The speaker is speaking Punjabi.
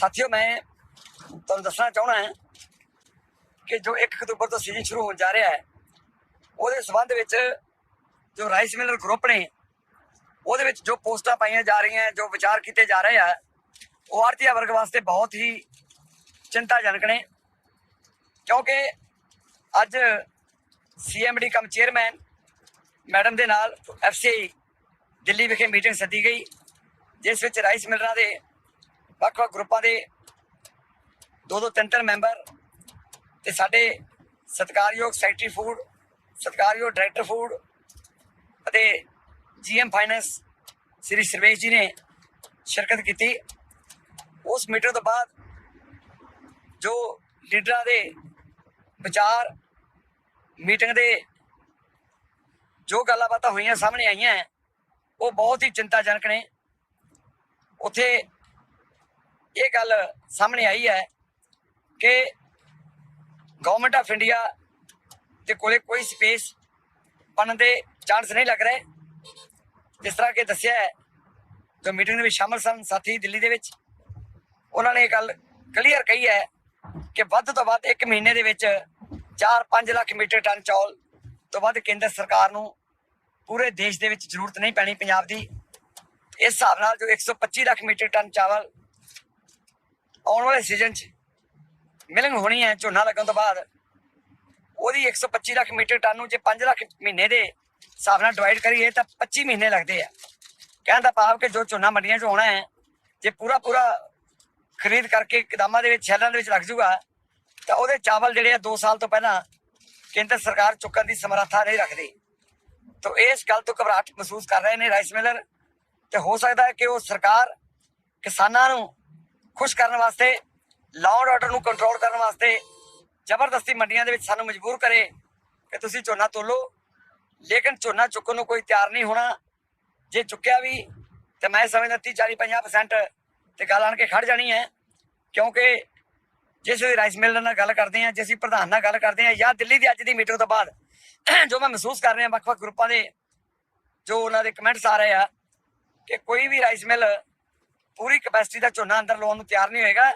ਸਾਥੀਓ, ਮੈਂ ਤੁਹਾਨੂੰ ਦੱਸਣਾ ਚਾਹਣਾ ਹੈ ਕਿ ਜੋ 1 ਅਕਤੂਬਰ ਤੋਂ ਸੀਜ਼ਨ ਸ਼ੁਰੂ ਹੋਣ ਜਾ ਰਿਹਾ ਹੈ, ਉਹਦੇ ਸਬੰਧ ਵਿੱਚ ਜੋ ਰਾਈਸ ਮਿਲਰ ਗਰੁੱਪ ਨੇ, ਉਹਦੇ ਵਿੱਚ ਜੋ ਪੋਸਟਾਂ ਪਾਈਆਂ ਜਾ ਰਹੀਆਂ, ਜੋ ਵਿਚਾਰ ਕੀਤੇ ਜਾ ਰਹੇ ਆ, ਉਹ ਆਰਥਿਕ ਵਰਗ ਵਾਸਤੇ ਬਹੁਤ ਹੀ ਚਿੰਤਾਜਨਕ ਨੇ। ਕਿਉਂਕਿ ਅੱਜ ਸੀਐਮਡੀ ਕਮ ਚੇਅਰਮੈਨ ਮੈਡਮ ਦੇ ਨਾਲ ਐਫਸੀਆਈ ਦਿੱਲੀ ਵਿਖੇ ਮੀਟਿੰਗ ਸੱਦੀ ਗਈ, ਜਿਸ ਵਿੱਚ ਰਾਈਸ ਮਿਲਰਾਂ ਦੇ ਵੱਖ-ਵੱਖ ਗਰੁੱਪਾਂ ਦੇ ਦੋ ਦੋ ਤਿੰਨ ਤਿੰਨ ਮੈਂਬਰ ਤੇ ਸਾਡੇ ਸਤਿਕਾਰਯੋਗ ਸੈਕਟਰੀ ਫੂਡ ਸਤਿਕਾਰਯੋਗ ਡਾਇਰੈਕਟਰ ਫੂਡ ਅਤੇ ਜੀਐਮ ਫਾਈਨੈਂਸ ਸ੍ਰੀ ਸਰਵੇਸ਼ ਜੀ ਨੇ ਸ਼ਿਰਕਤ ਕੀਤੀ। ਉਸ ਮੀਟਿੰਗ ਤੋਂ ਬਾਅਦ ਜੋ ਲੀਡਰਾਂ ਦੇ ਵਿਚਾਰ ਮੀਟਿੰਗ ਦੇ ਜੋ ਗੱਲਾਂ ਬਾਤਾਂ ਹੋਈਆਂ ਸਾਹਮਣੇ ਆਈਆਂ ਹੈ, ਉਹ ਬਹੁਤ ਹੀ ਚਿੰਤਾਜਨਕ ਨੇ। ਉੱਥੇ ਇਹ ਗੱਲ ਸਾਹਮਣੇ ਆਈ ਹੈ ਕਿ ਗਵਰਨਮੈਂਟ ਆਫ ਇੰਡੀਆ ਦੇ ਕੋਲੇ ਕੋਈ ਸਪੇਸ ਬਣਨ ਦੇ ਚਾਂਸ ਨਹੀਂ ਲੱਗ ਰਹੇ। ਜਿਸ ਤਰ੍ਹਾਂ ਕਿ ਦੱਸਿਆ ਹੈ, ਜੋ ਮੀਟਿੰਗ ਦੇ ਵਿੱਚ ਸ਼ਾਮਲ ਸਨ ਸਾਥੀ ਦਿੱਲੀ ਦੇ ਵਿੱਚ, ਉਹਨਾਂ ਨੇ ਇਹ ਗੱਲ ਕਲੀਅਰ ਕਹੀ ਹੈ ਕਿ ਵੱਧ ਤੋਂ ਵੱਧ 1 ਮਹੀਨੇ ਦੇ ਵਿੱਚ 4-5 ਲੱਖ ਮੀਟਰ ਟਨ ਚੌਲ ਤੋਂ ਵੱਧ ਕੇਂਦਰ ਸਰਕਾਰ ਨੂੰ ਪੂਰੇ ਦੇਸ਼ ਦੇ ਵਿੱਚ ਜ਼ਰੂਰਤ ਨਹੀਂ ਪੈਣੀ, ਪੰਜਾਬ ਦੀ। ਇਸ ਹਿਸਾਬ ਨਾਲ ਜੋ 125 ਲੱਖ ਮੀਟਰ ਟਨ ਚਾਵਲ ਆਉਣ ਵਾਲੇ ਸੀਜ਼ਨ 'ਚ ਮਿਲਿੰਗ ਹੋਣੀ ਹੈ, ਝੋਨਾ ਲੱਗਣ ਤੋਂ ਬਾਅਦ। ਉਹਦੀ 125 ਲੱਖ ਮੀਟਰ ਟਨ ਨੂੰ ਜੇ 5 ਲੱਖ ਮਹੀਨੇ ਦੇ ਹਿਸਾਬ ਨਾਲ ਡਿਵਾਈਡ ਕਰੀਏ ਤਾਂ 25 ਮਹੀਨੇ ਲੱਗਦੇ ਆ। ਕਹਿਣ ਦਾ ਭਾਵ ਕਿ ਜੋ ਝੋਨਾ ਮੰਡੀਆਂ 'ਚ ਹੋਣਾ ਹੈ, ਜੇ ਪੂਰਾ ਪੂਰਾ ਖਰੀਦ ਕਰਕੇ ਕਦਾਮਾਂ ਦੇ ਵਿੱਚ ਸ਼ੈਲਾਂ ਦੇ ਵਿੱਚ ਰੱਖ ਜੂਗਾ, ਤਾਂ ਉਹਦੇ ਚਾਵਲ ਜਿਹੜੇ ਆ 2 ਸਾਲ ਤੋਂ ਪਹਿਲਾਂ ਕੇਂਦਰ ਸਰਕਾਰ ਚੁੱਕਣ ਦੀ ਸਮਰੱਥਾ ਨਹੀਂ ਰੱਖਦੀ। ਤਾਂ ਇਸ ਗੱਲ ਤੋਂ ਘਬਰਾਹਟ ਮਹਿਸੂਸ ਕਰ ਰਹੇ ਨੇ ਰਾਈਸ ਮਿਲਰ। ਤੇ ਹੋ ਸਕਦਾ ਹੈ ਕਿ ਉਹ ਸਰਕਾਰ ਕਿਸਾਨਾਂ ਨੂੰ ਖੁਸ਼ ਕਰਨ ਵਾਸਤੇ ਲਾਅ ਐਂਡ ਆਰਡਰ ਨੂੰ ਕੰਟਰੋਲ ਕਰਨ ਵਾਸਤੇ ਜ਼ਬਰਦਸਤੀ ਮੰਡੀਆਂ ਦੇ ਵਿੱਚ ਸਾਨੂੰ ਮਜਬੂਰ ਕਰੇ ਕਿ ਤੁਸੀਂ ਝੋਨਾ ਤੋਲੋ। ਲੇਕਿਨ ਝੋਨਾ ਚੁੱਕਣ ਨੂੰ ਕੋਈ ਤਿਆਰ ਨਹੀਂ ਹੋਣਾ। ਜੇ ਚੁੱਕਿਆ ਵੀ, ਤੇ ਮੈਂ ਸਮਝਦਾ 30 40 50% ਤੇ ਗੱਲ ਆਣ ਕੇ ਖੜ ਜਾਣੀ ਹੈ। ਕਿਉਂਕਿ ਜਿਸ ਵੀ ਰਾਈਸ ਮਿਲਰ ਨਾਲ ਗੱਲ ਕਰਦੇ ਹਾਂ, ਜੇ ਅਸੀਂ ਪ੍ਰਧਾਨ ਨਾਲ ਗੱਲ ਕਰਦੇ ਹਾਂ ਜਾਂ ਦਿੱਲੀ ਦੀ ਅੱਜ ਦੀ ਮੀਟਿੰਗ ਤੋਂ ਬਾਅਦ, ਜੋ ਮੈਂ ਮਹਿਸੂਸ ਕਰ ਰਿਹਾ ਵੱਖ-ਵੱਖ ਗਰੁੱਪਾਂ ਦੇ, ਜੋ ਉਹਨਾਂ ਦੇ ਕਮੈਂਟਸ ਆ ਰਹੇ ਆ ਕਿ ਕੋਈ ਵੀ ਰਾਈਸ ਮਿਲ ਪੂਰੀ ਕਪੈਸਿਟੀ ਦਾ ਝੋਨਾ ਅੰਦਰ ਲਾਉਣ ਨੂੰ ਤਿਆਰ ਨਹੀਂ ਹੋਏਗਾ।